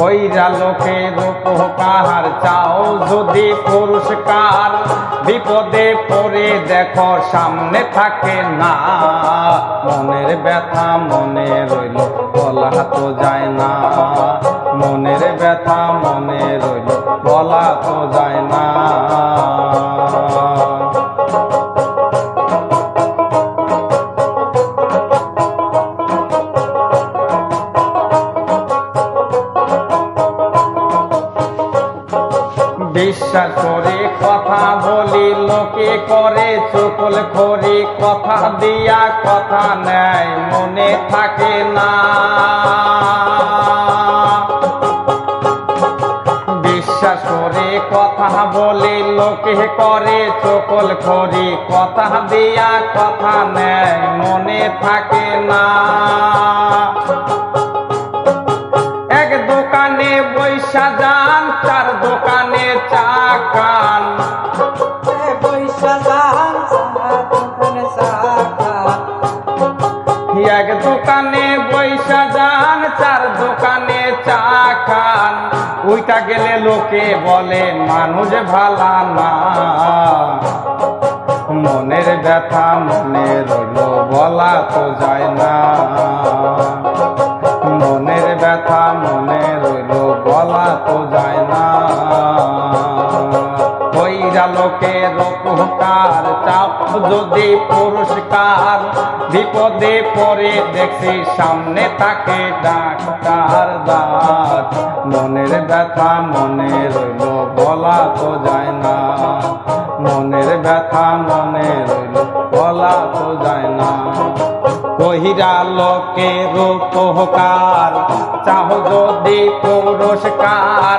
কইরা লোকের উপকার চাও যদি পুরস্কার। বিপদে পড়ে দেখো সামনে থাকে না। মনের ব্যথা মনে রইল বলা তো যায় না। বিশ্বাস করে কথা বলি, লোকে করে চকল খড়ি, কথা দিয়া কথা নেয়, মনে থাকে না। বিশ্বাস করে কথা বলি, লোকে করে চকল খরি কথা দিয়া কথা নেয়, মনে থাকে না। বৈশা যান চার দোকানে চা খান এক দোকানে বৈশা যান চার দোকানে চা খান ওইটা গেলে লোকে বলে মানুষ ভালা না। মনের ব্যথা মনে রইল বলা তো যায় না। উপকার চাপ যদি পুরস্কার বিপদে পরে দেখি সামনে তাকে ডাক্তার দাঁত মনের ব্যথা মনে রইল, বলা তো যায় না। মনের ব্যথা মনে রইল, বলা তো যায় না। চাহ যদি পুরস্কার,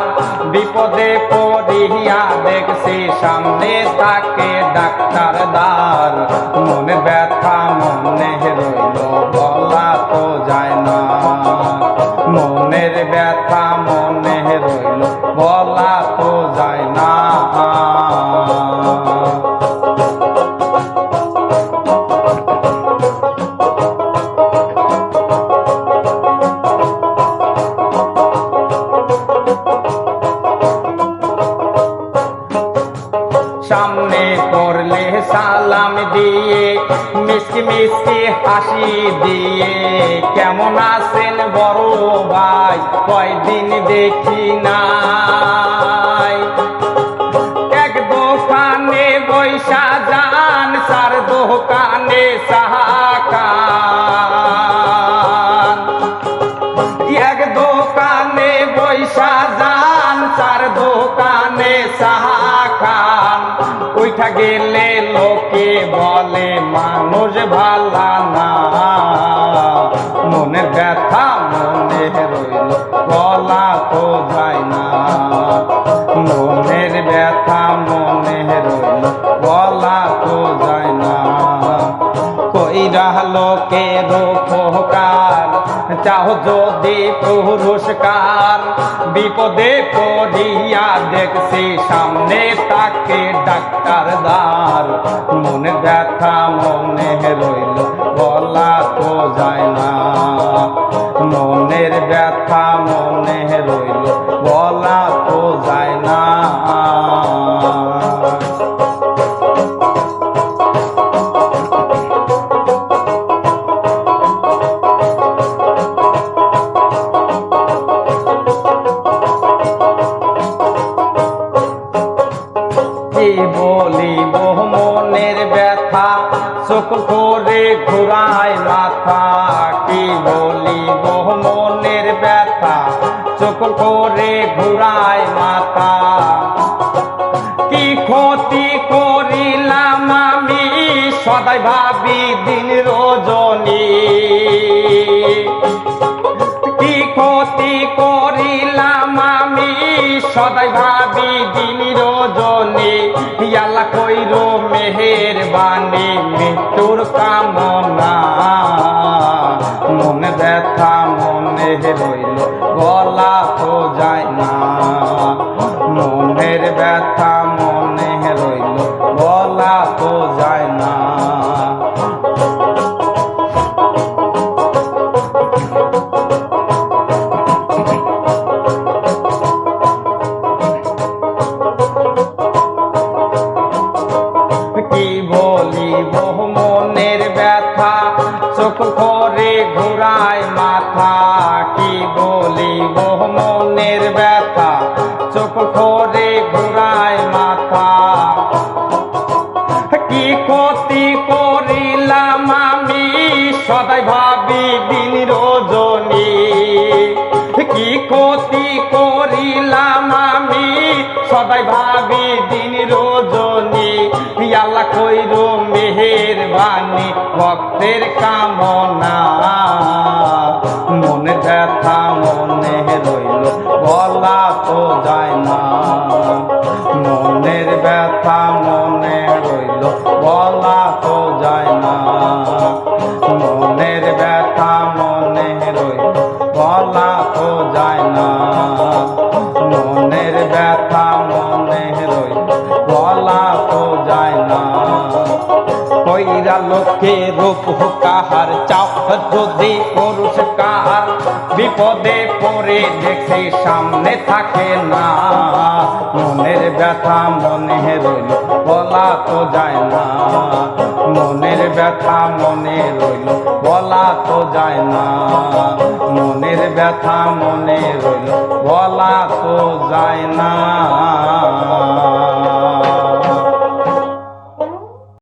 বিপদে পড়িয়া দেখছি, সামনে তাকে ডাক্তার দার মনে ব্যথা, মনে রইল, বলা তো যায় না। মনের ব্যথা, মনে রইল, বলা তো দিয়ে, মিষ্টি মিষ্টি হাসি দিয়ে। কেমন আছেন বড় ভাই? কয়দিন দেখি না এক দোকানে বৈশা যান সার দোকানে সাহাকান গেলে লোকে বলে মানুষ ভালা না। মনের ব্যথা মনে রইল বলা তো যায় না। চাহ যদি পুরস্কার, বিপদে পড়িয়া দেখছি সামনে তাকে ডাক্তার দার মনে ব্যথা, মনে রইল, বলা তো যায় না। মনের ব্যথা, মনে রইল, বলা চোখ করে ঘুরায় মাথা, কি বলিব মনের ব্যথা? চোখ করে ঘুরায় মাথা। কি ক্ষতি করিলাম আমি? সদাই ভাবি দিন রজনী। কি ক্ষতি করিলাম আমি? সদাই ভাবি দিন রজনী। ইয়ালা মেহের বাণী মৃত্যুর কামনা। মনে ব্যথা মনে রইল গলা তো যায় না। চোখ করে ঘোরায় মাথা, কি বলি মনের ব্যথা? চোখ করে ঘোরায় মাথা। কি ক্ষতি করিলাম আমি? সদাই ভাবি দিন রোজনী। কি ক্ষতি করিলাম আমি? সদাই ভাবি দিন ভক্তের কামনা। মনে ব্যথা, মনে রইল, বলা তো যায় না। মনের ব্যথা, মনে রইল, বলা তো যায় না। মনের ব্যথা, মনে রইল, বলা তো যায় না। কইরা রূপ কাহার চাপ যদি পুরুষ কাহার, বিপদে পড়ে দেখে সামনে থাকে না। মনের ব্যথা মনে রইল, বলা তো যায় না। মনের ব্যথা মনে রইল, বলা তো যায় না। মনের ব্যথা মনে রইল, বলা তো যায় না।